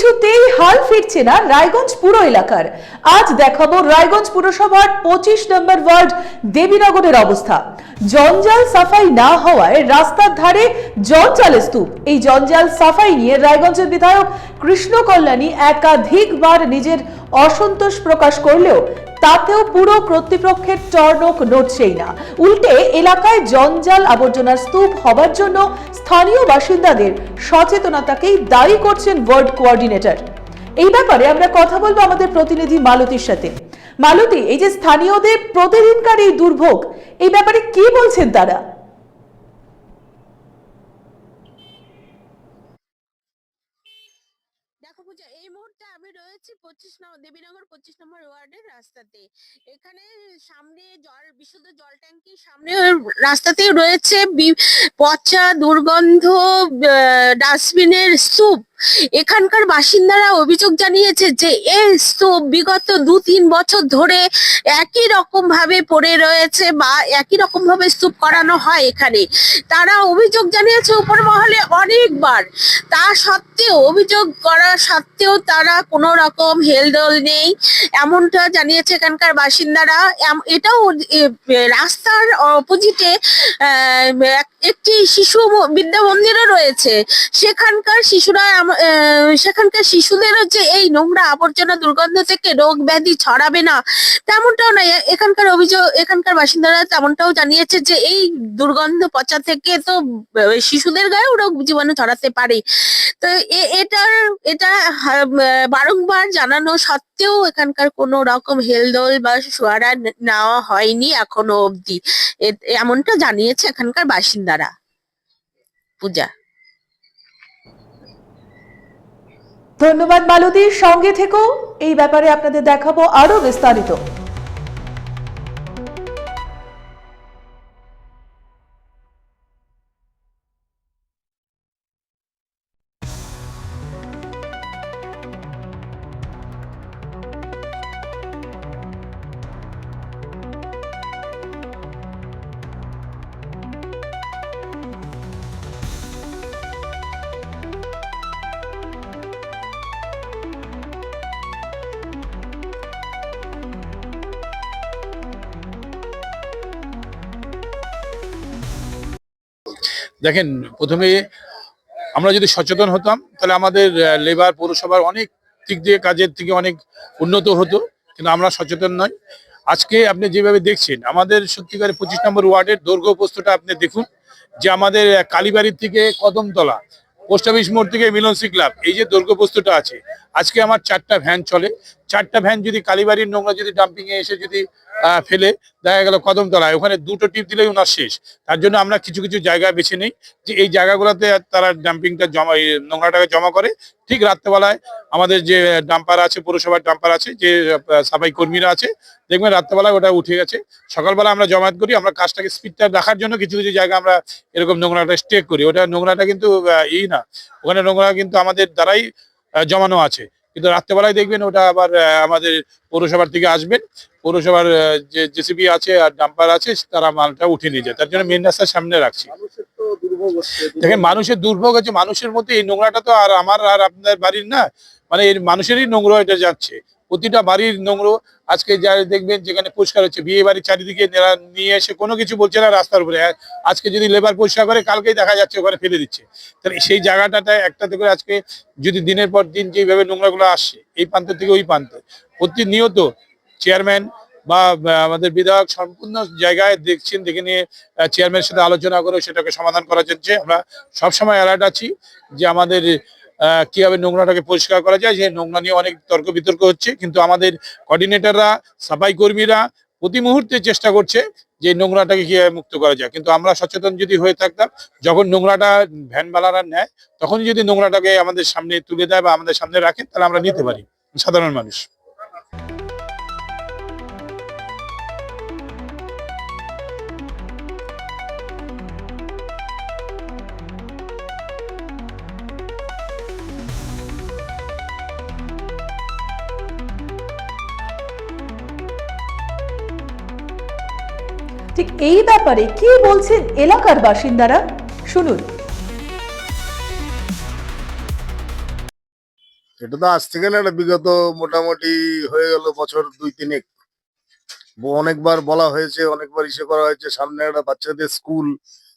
কিছুতেই হাল ফিরছে না রায়গঞ্জ পুর এলাকার। আজ দেখাবো রায়গঞ্জ পুরসভার পঁচিশ নম্বর ওয়ার্ড দেবীনগরের অবস্থা। জঞ্জাল সাফাই না হওয়ায় রাস্তার ধারে জঞ্জাল স্তূপ। এই জঞ্জাল সাফাই নিয়ে রায়গঞ্জের বিধায়ক কৃষ্ণ কল্যাণী একাধিকবার নিজের অসন্তোষ প্রকাশ করলেও তাতেও পুরো কর্তৃপক্ষের টর্নক নড়ছেই না। উল্টে এলাকায় জঞ্জাল আবর্জনার স্তূপ হবার জন্য স্থানীয় বাসিন্দাদের সচেতনতাকেই দায়ী করছেন ওয়ার্ড কোয়ার্ডিনেটর এই ব্যাপারে আমরা কথা বলব আমাদের প্রতিনিধি মালতীর সাথে। মালতী, এই যে স্থানীয়দের প্রতিদিনকার এই দুর্ভোগ, এই ব্যাপারে কি বলছেন তারা দেখো পূজা এই মুহূর্তে আমি রয়েছি পঁচিশ নম্বর দেবীনগর পঁচিশ নম্বর ওয়ার্ডের রাস্তাতে। এখানে সামনে জল, বিশুদ্ধ জল ট্যাঙ্কির সামনে রাস্তাতেই রয়েছে পচা দুর্গন্ধ ডাস্টবিনের স্তূপ এখানকার বাসিন্দারা অভিযোগ জানিয়েছে যে এই স্তূপ বিগত দু তিন বছর ধরে একই রকম ভাবে পড়ে রয়েছে বা একই রকম ভাবে স্তূপ করানো হয় এখানে। তারা অভিযোগ জানিয়েছে উপর মহলে অনেকবার। তা সত্ত্বেও অভিযোগ করা সত্ত্বেও তারা কোনো রকম হেলদোল নেই। এমনটা জানিয়েছে এখানকার বাসিন্দারা। এটাও রাস্তার অপোজিটে একটি শিশু বিদ্যা মন্দিরও রয়েছে। সেখানকার শিশুরা আহ, সেখানকার শিশুদেরও যে এই নোংরা আবর্জনা দুর্গন্ধ থেকে রোগ ব্যাধি ছড়াবে না, তেমনটাও নয়। এখানকার অভিযোগ, এখানকার বাসিন্দারা তেমনটাও জানিয়েছে যে এই দুর্গন্ধ পচা থেকে তো শিশুদের গায়েও রোগ জীবাণু ছড়াতে পারে। তো এটার, এটা বারংবার জানানো সত্ত্বেও এখানকার কোনো রকম হেলদোল বা সোয়ারা নেওয়া হয়নি এখনও অবধি। এমনটা জানিয়েছে এখানকার বাসিন্দারা। পূজা। ধন্যবাদ মালতীর সঙ্গে থেকেও এই ব্যাপারে আপনাদের দেখাবো আরও বিস্তারিত। দেখেন, প্রথমে আমরা যদি সচেতন হতাম, তাহলে আমাদের লেবার পৌরসভার অনেক দিক দিয়ে কাজের থেকে অনেক উন্নত হতো, কিন্তু আমরা সচেতন নয় আজকে আপনি যেভাবে দেখছেন, আমাদের সত্যিকারের পঁচিশ নম্বর ওয়ার্ডের দৈর্ঘ্য প্রস্তটা আপনি দেখুন, যে আমাদের কালীবাড়ির থেকে কদমতলা, পোস্ট অফিস মোড় থেকে মিলনসি ক্লাব, এই যে দৈর্ঘ্য প্রস্তুটা আছে আজকে আমার চারটা ভ্যান চলে। চারটা ভ্যান যদি কালীবাড়ির নোংরা যদি ডাম্পিং এ এসে যদি ফেলে, দেখা গেল কদমতলায়। ওখানে দুটো টিপ দিলেই ওনার শেষ। তার জন্য আমরা কিছু কিছু জায়গা বেছে নিই। যে এই জায়গাগুলোতে তারা ডাম্পিংটা জমা নোংরাটাকে জমা করে। ঠিক রাত্রেবেলায় আমাদের যে ডাম্পার আছে, পৌরসভার ডাম্পার আছে, যে সাফাই কর্মীরা আছে, দেখবেন রাত্রেবেলায় ওটা উঠে গেছে। সকালবেলা আমরা জমায়েত করি, আমরা কাজটাকে স্পিডটা রাখার জন্য কিছু কিছু জায়গা আমরা এরকম নোংরাটা স্টেক করি। ওটা নোংরাটা কিন্তু ই না। ওখানে নোংরা কিন্তু আমাদের দ্বারাই জমানো আছে। কিন্তু রাত্রেবেলায় দেখবেন ওটা আবার আমাদের পৌরসভার থেকে আসবেন। পৌরসভার যে জেসিপি আছে আর ডাম্পার আছে তারা মালটা উঠে নিয়ে যায়। তার জন্য মেন রাস্তার সামনে রাখছি। দেখেন মানুষের দুর্ভোগ আছে মানুষের মধ্যে এই নোংরাটা তো আর আমার আর আপনার বাড়ির না মানে এর মানুষেরই নোংরা এটা যাচ্ছে। প্রতিটা বাড়ির নোংরো। আজকে যা দেখবেন যেখানে পরিষ্কার হচ্ছে, বিয়ে বাড়ির চারিদিকে নিয়ে এসে কোনো কিছু বলছে না রাস্তার উপরে। আজকে যদি লেবার পরিষ্কার করে, কালকেই দেখা যাচ্ছে ওখানে ফেলে দিচ্ছে। তাহলে সেই জায়গাটাতে একটাতে করে আজকে যদি দিনের পর দিন যেভাবে নোংরাগুলো আসছে, এই প্রান্ত থেকে ওই প্রান্ত। প্রতিনিয়ত চেয়ারম্যান বা আমাদের বিধায়ক সম্পূর্ণ জায়গায় দেখছেন, দেখে নিয়ে চেয়ারম্যানের সাথে আলোচনা করে সেটাকে সমাধান করা যাচ্ছে আমরা সবসময় অ্যালার্ট আছি যে আমাদের কীভাবে নোংরাটাকে পরিষ্কার করা যায়, সেই নোংরা নিয়ে অনেক তর্ক বিতর্ক হচ্ছে। কিন্তু আমাদের কোঅর্ডিনেটররা সাফাই কর্মীরা প্রতি মুহূর্তে চেষ্টা করছে যে নোংরাটাকে কীভাবে মুক্ত করা যায়। কিন্তু আমরা সচেতন যদি হয়ে থাকতাম, যখন নোংরাটা ভ্যানবালারা নেয় তখন যদি নোংরাটাকে আমাদের সামনে তুলে দেয় বা আমাদের সামনে রাখে, তাহলে আমরা নিতে পারি। সাধারণ মানুষ। ঠিক এই ব্যাপারে কি বলছেন এলাকার বাসিন্দারা? শুনুন। এটা তো আজ থেকে না বিগত মোটামুটি হয়ে গেল বছর দুই তিনেক অনেকবার বলা হয়েছে, অনেকবার ইসে করা হয়েছে, সামনে একটা বাচ্চাদের স্কুল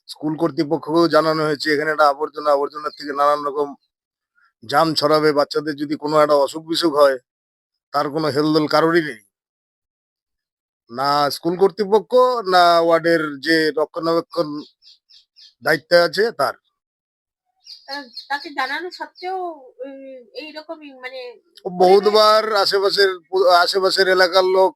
স্কুল কর্তৃপক্ষকেও জানানো হয়েছে, এখানে একটা আবর্জনা, আবর্জনার থেকে নানান রকম জাম ছড়াবে, বাচ্চাদের যদি কোনো একটা অসুখ বিসুখ হয়, তার কোনো হেলদোল কারোরই নেই। না স্কুল কর্তৃপক্ষ না ওয়ার্ডের যে রক্ষণাবেক্ষণ দায়িত্বে আছে তার। তাকে জানানো সত্ত্বেও এইরকমই মানে বহুতবার আশেপাশের আশেপাশের এলাকার লোক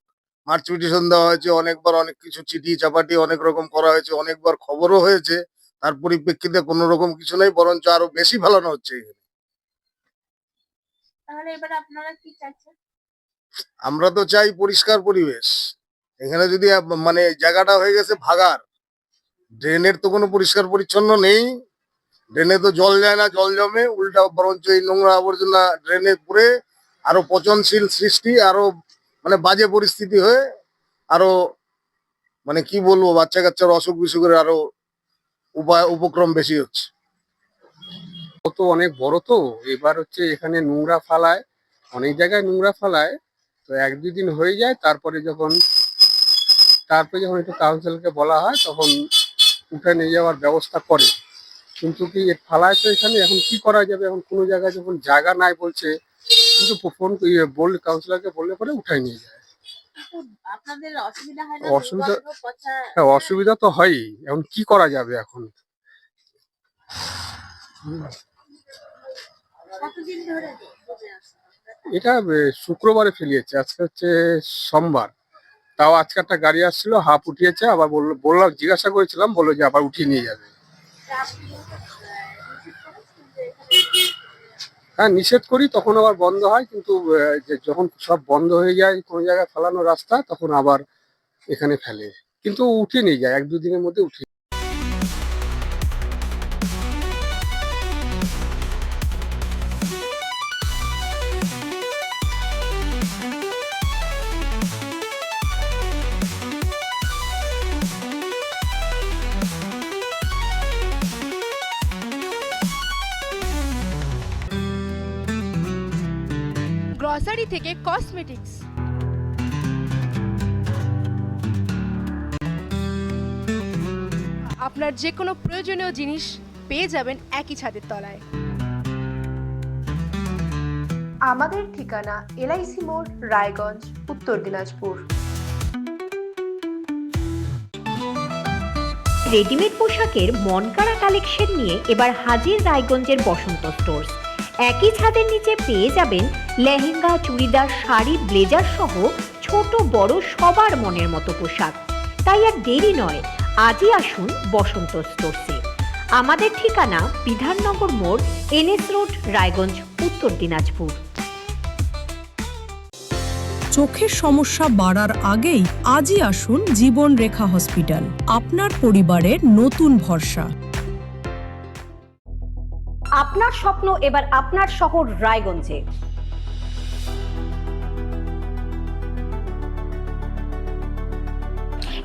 মার্চ পিটিশন দেওয়া হয়েছে অনেকবার অনেক কিছু চিঠি চাপাটি অনেক রকম করা হয়েছে অনেকবার খবরও হয়েছে। তার পরিপ্রেক্ষিতে কোনো রকম কিছু নেই বরঞ্চ আরও বেশি ফেলানো হচ্ছে এখানে। তাহলে এবার আপনারা কি চাইছেন? আমরা তো চাই পরিষ্কার পরিবেশ। এখানে যদি মানে জায়গাটা হয়ে গেছে ভাগার ড্রেনের তো কোনো পরিষ্কার পরিচ্ছন্ন নেই ড্রেনে তো জল যায় না, জল জমে, উল্টা বরঞ্চ এই নোংরা আবর্জনা ড্রেনে পুরে আরও পচনশীল সৃষ্টি, আরও মানে বাজে পরিস্থিতি হয়ে আরও মানে কি বলব বাচ্চা কাচ্চার অসুখ বিসুখের আরও উপায়, উপক্রম বেশি হচ্ছে। তো অনেক বড় তো, এবার হচ্ছে এখানে নোংরা ফালায়, অনেক জায়গায় নোংরা ফালায়, তো এক দুদিন হয়ে যায়, তারপরে যখন তারপরে যখন একটু কাউন্সিলকে বলা হয় তখন উঠে নিয়ে যাওয়ার ব্যবস্থা করে। কিন্তু কি ফালায় তো এখানে? এখন কি করা যাবে? এখন কোনো জায়গায় যখন জায়গা নাই বলছে কিন্তু ফোন বললে কাউন্সিলরকে বললে পরে উঠাই নিয়ে যায়। অসুবিধা হয় অসুবিধা- হ্যাঁ তো হয়ই। এখন কি করা যাবে এখন? এটা শুক্রবারে ফেলিয়েছে। আজকে হচ্ছে সোমবার। তাও আজকে একটা গাড়ি আসছিল, হাফ উঠিয়েছে, আবার বলল, বললাম, জিজ্ঞাসা করেছিলাম, বলল যে আবার উঠিয়ে নিয়ে যাবে। হ্যাঁ নিষেধ করি, তখন আবার বন্ধ হয়, কিন্তু যখন সব বন্ধ হয়ে যায়, কোনো জায়গায় ফেলানো রাস্তা, তখন আবার এখানে ফেলে। কিন্তু উঠে নিয়ে যায়, এক দুদিনের মধ্যে উঠিয়ে গ্রসারি থেকে কসমেটিক্স আপনার যে কোনো প্রয়োজনীয় জিনিস পেয়ে যাবেন একই ছাদের তলায়। আমাদের ঠিকানা এলআইসি মোড় রায়গঞ্জ উত্তর দিনাজপুর। রেডিমেড পোশাকের মনকাড়া কালেকশন নিয়ে এবার হাজির রায়গঞ্জের বসন্ত স্টোর্স। একই ছাদের নিচে পেয়ে যাবেন লেহেঙ্গা চুড়িদার শাড়ি ব্লেজার সহ ছোট বড় সবার মনের মতো পোশাক। তাই আর দেরি নয় আজই আসুন বসন্ত স্টোরসে। আমাদের ঠিকানা বিধাননগর মোড় এনএস রোড রায়গঞ্জ উত্তর দিনাজপুর। চোখের সমস্যা বাড়ার আগেই আজই আসুন জীবন রেখা হসপিটাল আপনার পরিবারের নতুন ভরসা। আপনার স্বপ্ন এবার আপনার শহর রায়গঞ্জে।